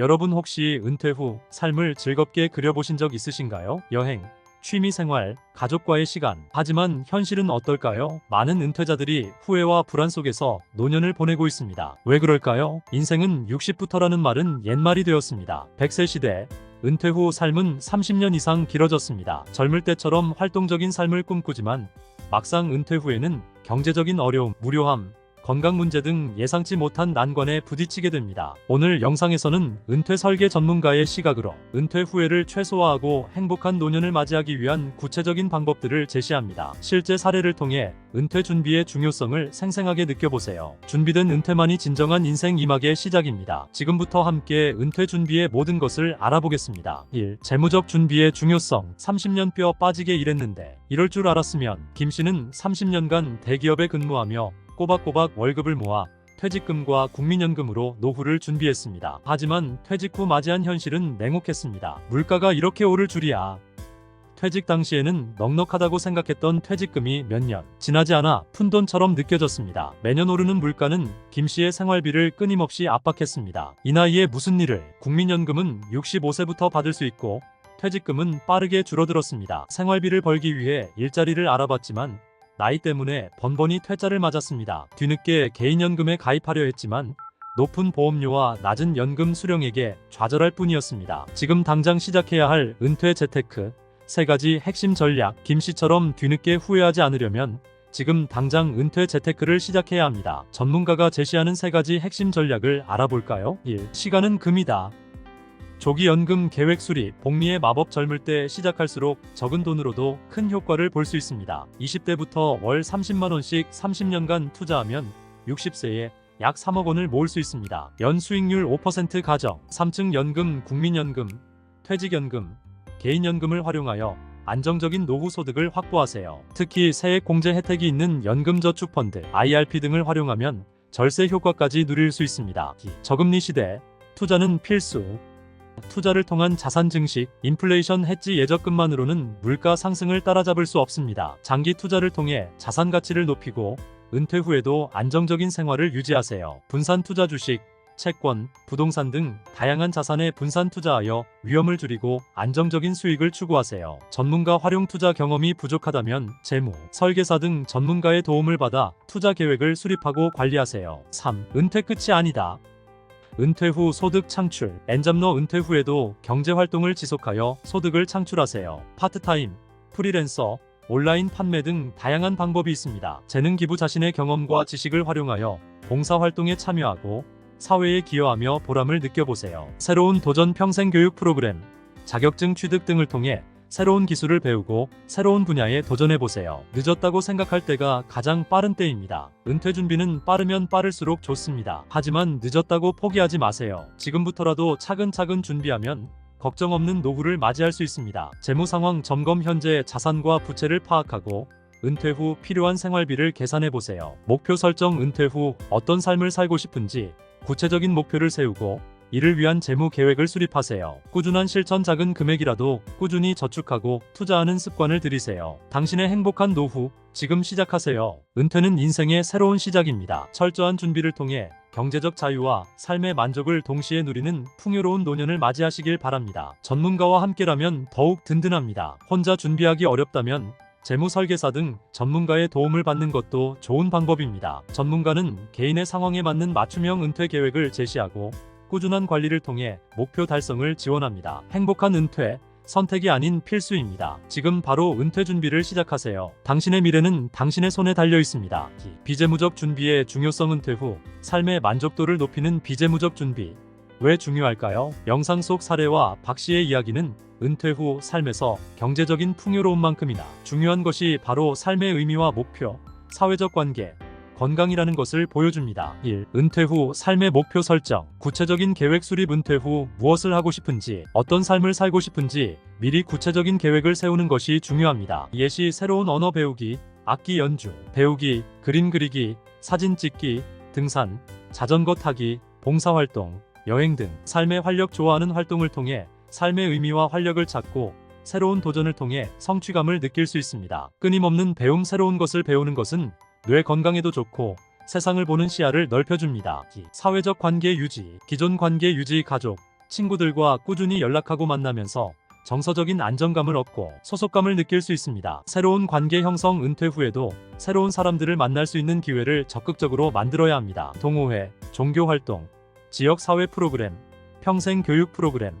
여러분 혹시 은퇴 후 삶을 즐겁게 그려보신 적 있으신가요? 여행, 취미 생활, 가족과의 시간. 하지만 현실은 어떨까요? 많은 은퇴자들이 후회와 불안 속에서 노년을 보내고 있습니다. 왜 그럴까요? 인생은 60부터라는 말은 옛말이 되었습니다. 100세 시대, 은퇴 후 삶은 30년 이상 길어졌습니다. 젊을 때처럼 활동적인 삶을 꿈꾸지만 막상 은퇴 후에는 경제적인 어려움, 무료함, 건강 문제 등 예상치 못한 난관에 부딪히게 됩니다. 오늘 영상에서는 은퇴 설계 전문가의 시각으로 은퇴 후회를 최소화하고 행복한 노년을 맞이하기 위한 구체적인 방법들을 제시합니다. 실제 사례를 통해 은퇴 준비의 중요성을 생생하게 느껴보세요. 준비된 은퇴만이 진정한 인생 이막의 시작입니다. 지금부터 함께 은퇴 준비의 모든 것을 알아보겠습니다. 1. 재무적 준비의 중요성 30년 뼈 빠지게 일했는데 이럴 줄 알았으면 김 씨는 30년간 대기업에 근무하며 꼬박꼬박 월급을 모아 퇴직금과 국민연금으로 노후를 준비했습니다. 하지만 퇴직 후 맞이한 현실은 냉혹했습니다. 물가가 이렇게 오를 줄이야. 퇴직 당시에는 넉넉하다고 생각했던 퇴직금이 몇 년 지나지 않아 푼돈처럼 느껴졌습니다. 매년 오르는 물가는 김 씨의 생활비를 끊임없이 압박했습니다. 이 나이에 무슨 일을 국민연금은 65세부터 받을 수 있고 퇴직금은 빠르게 줄어들었습니다. 생활비를 벌기 위해 일자리를 알아봤지만 나이 때문에 번번이 퇴짜를 맞았습니다. 뒤늦게 개인연금에 가입하려 했지만 높은 보험료와 낮은 연금 수령액에 좌절할 뿐이었습니다. 지금 당장 시작해야 할 은퇴 재테크 세 가지 핵심 전략 김 씨처럼 뒤늦게 후회하지 않으려면 지금 당장 은퇴 재테크를 시작해야 합니다. 전문가가 제시하는 세 가지 핵심 전략을 알아볼까요? 1. 시간은 금이다. 조기 연금 계획 수립, 복리의 마법 젊을 때 시작할수록 적은 돈으로도 큰 효과를 볼 수 있습니다. 20대부터 월 30만 원씩 30년간 투자하면 60세에 약 3억 원을 모을 수 있습니다. 연 수익률 5% 가정, 3층 연금, 국민연금, 퇴직연금, 개인연금을 활용하여 안정적인 노후 소득을 확보하세요. 특히 세액 공제 혜택이 있는 연금저축펀드, IRP 등을 활용하면 절세 효과까지 누릴 수 있습니다. 저금리 시대, 투자는 필수. 투자를 통한 자산 증식, 인플레이션 해지 예적금만으로는 물가 상승을 따라잡을 수 없습니다. 장기 투자를 통해 자산 가치를 높이고 은퇴 후에도 안정적인 생활을 유지하세요. 분산 투자 주식, 채권, 부동산 등 다양한 자산에 분산 투자하여 위험을 줄이고 안정적인 수익을 추구하세요. 전문가 활용 투자 경험이 부족하다면 재무, 설계사 등 전문가의 도움을 받아 투자 계획을 수립하고 관리하세요. 3. 은퇴 끝이 아니다. 은퇴 후 소득 창출. 엔잡러 은퇴 후에도 경제 활동을 지속하여 소득을 창출하세요. 파트타임, 프리랜서, 온라인 판매 등 다양한 방법이 있습니다. 재능 기부 자신의 경험과 지식을 활용하여 봉사 활동에 참여하고 사회에 기여하며 보람을 느껴보세요. 새로운 도전 평생 교육 프로그램, 자격증 취득 등을 통해 새로운 기술을 배우고 새로운 분야에 도전해보세요. 늦었다고 생각할 때가 가장 빠른 때입니다. 은퇴 준비는 빠르면 빠를수록 좋습니다. 하지만 늦었다고 포기하지 마세요. 지금부터라도 차근차근 준비하면 걱정 없는 노후를 맞이할 수 있습니다. 재무 상황 점검 현재 자산과 부채를 파악하고 은퇴 후 필요한 생활비를 계산해 보세요. 목표 설정 은퇴 후 어떤 삶을 살고 싶은지 구체적인 목표를 세우고 이를 위한 재무 계획을 수립하세요. 꾸준한 실천 작은 금액이라도 꾸준히 저축하고 투자하는 습관을 들이세요. 당신의 행복한 노후 지금 시작하세요. 은퇴는 인생의 새로운 시작입니다. 철저한 준비를 통해 경제적 자유와 삶의 만족을 동시에 누리는 풍요로운 노년을 맞이하시길 바랍니다. 전문가와 함께라면 더욱 든든합니다. 혼자 준비하기 어렵다면 재무 설계사 등 전문가의 도움을 받는 것도 좋은 방법입니다. 전문가는 개인의 상황에 맞는 맞춤형 은퇴 계획을 제시하고 꾸준한 관리를 통해 목표 달성을 지원합니다. 행복한 은퇴, 선택이 아닌 필수입니다. 지금 바로 은퇴 준비를 시작하세요. 당신의 미래는 당신의 손에 달려 있습니다. 비재무적 준비의 중요성 은퇴 후 삶의 만족도를 높이는 비재무적 준비. 왜 중요할까요? 영상 속 사례와 박 씨의 이야기는 은퇴 후 삶에서 경제적인 풍요로움만큼이나 중요한 것이 바로 삶의 의미와 목표, 사회적 관계, 건강이라는 것을 보여줍니다. 1. 은퇴 후 삶의 목표 설정. 구체적인 계획 수립 은퇴 후 무엇을 하고 싶은지, 어떤 삶을 살고 싶은지 미리 구체적인 계획을 세우는 것이 중요합니다. 예시 새로운 언어 배우기, 악기 연주, 배우기, 그림 그리기, 사진 찍기, 등산, 자전거 타기, 봉사활동, 여행 등 삶의 활력 좋아하는 활동을 통해 삶의 의미와 활력을 찾고 새로운 도전을 통해 성취감을 느낄 수 있습니다. 끊임없는 배움 새로운 것을 배우는 것은 뇌 건강에도 좋고 세상을 보는 시야를 넓혀줍니다. 사회적 관계 유지, 기존 관계 유지 가족, 친구들과 꾸준히 연락하고 만나면서 정서적인 안정감을 얻고 소속감을 느낄 수 있습니다. 새로운 관계 형성 은퇴 후에도 새로운 사람들을 만날 수 있는 기회를 적극적으로 만들어야 합니다. 동호회, 종교 활동, 지역 사회 프로그램, 평생 교육 프로그램,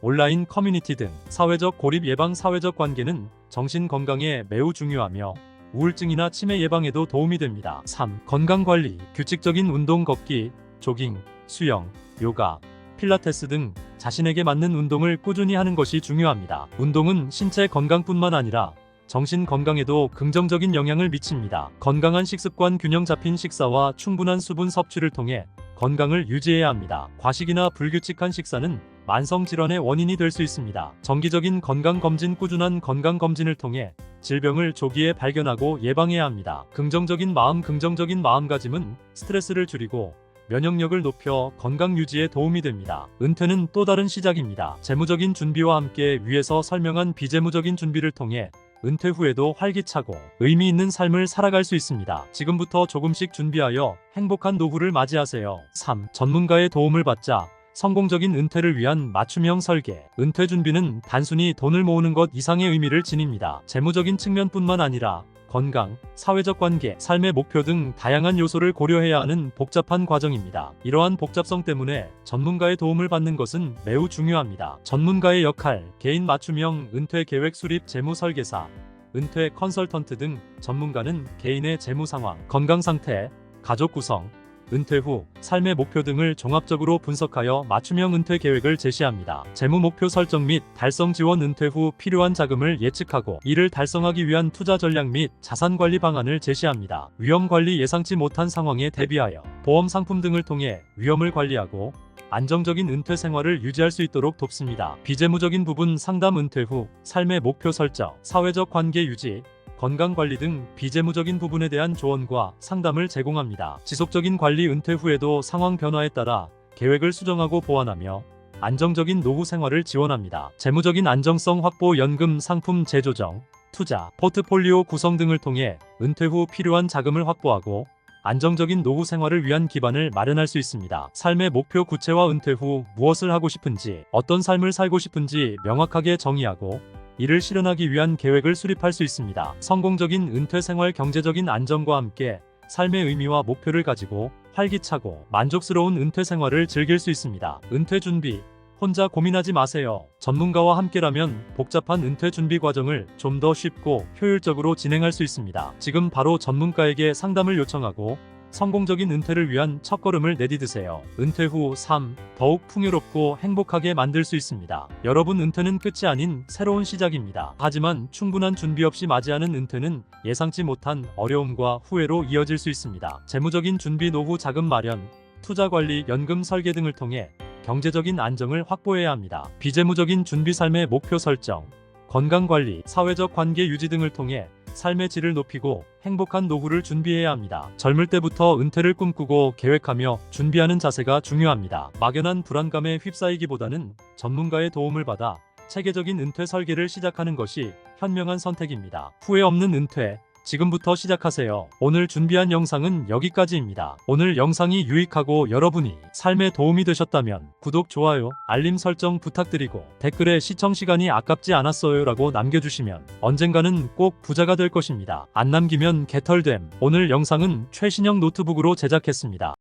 온라인 커뮤니티 등 사회적 고립 예방 사회적 관계는 정신 건강에 매우 중요하며 우울증이나 치매 예방에도 도움이 됩니다. 3. 건강 관리, 규칙적인 운동 걷기, 조깅, 수영, 요가, 필라테스 등 자신에게 맞는 운동을 꾸준히 하는 것이 중요합니다. 운동은 신체 건강뿐만 아니라 정신 건강에도 긍정적인 영향을 미칩니다. 건강한 식습관 균형 잡힌 식사와 충분한 수분 섭취를 통해 건강을 유지해야 합니다. 과식이나 불규칙한 식사는 만성 질환의 원인이 될 수 있습니다. 정기적인 건강 검진 꾸준한 건강 검진을 통해 질병을 조기에 발견하고 예방해야 합니다. 긍정적인 마음 긍정적인 마음가짐은 스트레스를 줄이고 면역력을 높여 건강 유지에 도움이 됩니다. 은퇴는 또 다른 시작입니다. 재무적인 준비와 함께 위에서 설명한 비재무적인 준비를 통해 은퇴 후에도 활기차고 의미 있는 삶을 살아갈 수 있습니다. 지금부터 조금씩 준비하여 행복한 노후를 맞이하세요. 3. 전문가의 도움을 받자 성공적인 은퇴를 위한 맞춤형 설계. 은퇴 준비는 단순히 돈을 모으는 것 이상의 의미를 지닙니다. 재무적인 측면뿐만 아니라 건강, 사회적 관계, 삶의 목표 등 다양한 요소를 고려해야 하는 복잡한 과정입니다. 이러한 복잡성 때문에 전문가의 도움을 받는 것은 매우 중요합니다. 전문가의 역할, 개인 맞춤형 은퇴 계획 수립 재무 설계사, 은퇴 컨설턴트 등 전문가는 개인의 재무 상황, 건강 상태, 가족 구성, 은퇴 후 삶의 목표 등을 종합적으로 분석하여 맞춤형 은퇴 계획을 제시합니다. 재무 목표 설정 및 달성 지원 은퇴 후 필요한 자금을 예측하고 이를 달성하기 위한 투자 전략 및 자산 관리 방안을 제시합니다. 위험 관리 예상치 못한 상황에 대비하여 보험 상품 등을 통해 위험을 관리하고 안정적인 은퇴 생활을 유지할 수 있도록 돕습니다. 비재무적인 부분 상담 은퇴 후 삶의 목표 설정, 사회적 관계 유지, 건강 관리 등 비재무적인 부분에 대한 조언과 상담을 제공합니다. 지속적인 관리 은퇴 후에도 상황 변화에 따라 계획을 수정하고 보완하며 안정적인 노후 생활을 지원합니다. 재무적인 안정성 확보 연금 상품 재조정, 투자, 포트폴리오 구성 등을 통해 은퇴 후 필요한 자금을 확보하고 안정적인 노후 생활을 위한 기반을 마련할 수 있습니다. 삶의 목표 구체화 은퇴 후 무엇을 하고 싶은지, 어떤 삶을 살고 싶은지 명확하게 정의하고 이를 실현하기 위한 계획을 수립할 수 있습니다. 성공적인 은퇴 생활 경제적인 안정과 함께 삶의 의미와 목표를 가지고 활기차고 만족스러운 은퇴 생활을 즐길 수 있습니다. 은퇴 준비 혼자 고민하지 마세요. 전문가와 함께라면 복잡한 은퇴 준비 과정을 좀 더 쉽고 효율적으로 진행할 수 있습니다. 지금 바로 전문가에게 상담을 요청하고 성공적인 은퇴를 위한 첫걸음을 내디드세요. 은퇴 후 삶 더욱 풍요롭고 행복하게 만들 수 있습니다. 여러분 은퇴는 끝이 아닌 새로운 시작입니다. 하지만 충분한 준비 없이 맞이하는 은퇴는 예상치 못한 어려움과 후회로 이어질 수 있습니다. 재무적인 준비 노후 자금 마련, 투자 관리, 연금 설계 등을 통해 경제적인 안정을 확보해야 합니다. 비재무적인 준비 삶의 목표 설정, 건강 관리, 사회적 관계 유지 등을 통해 삶의 질을 높이고 행복한 노후를 준비해야 합니다. 젊을 때부터 은퇴를 꿈꾸고 계획하며 준비하는 자세가 중요합니다. 막연한 불안감에 휩싸이기보다는 전문가의 도움을 받아 체계적인 은퇴 설계를 시작하는 것이 현명한 선택입니다. 후회 없는 은퇴, 지금부터 시작하세요. 오늘 준비한 영상은 여기까지입니다. 오늘 영상이 유익하고 여러분이 삶에 도움이 되셨다면 구독, 좋아요, 알림 설정 부탁드리고 댓글에 시청 시간이 아깝지 않았어요 라고 남겨주시면 언젠가는 꼭 부자가 될 것입니다. 안 남기면 개털됨. 오늘 영상은 최신형 노트북으로 제작했습니다.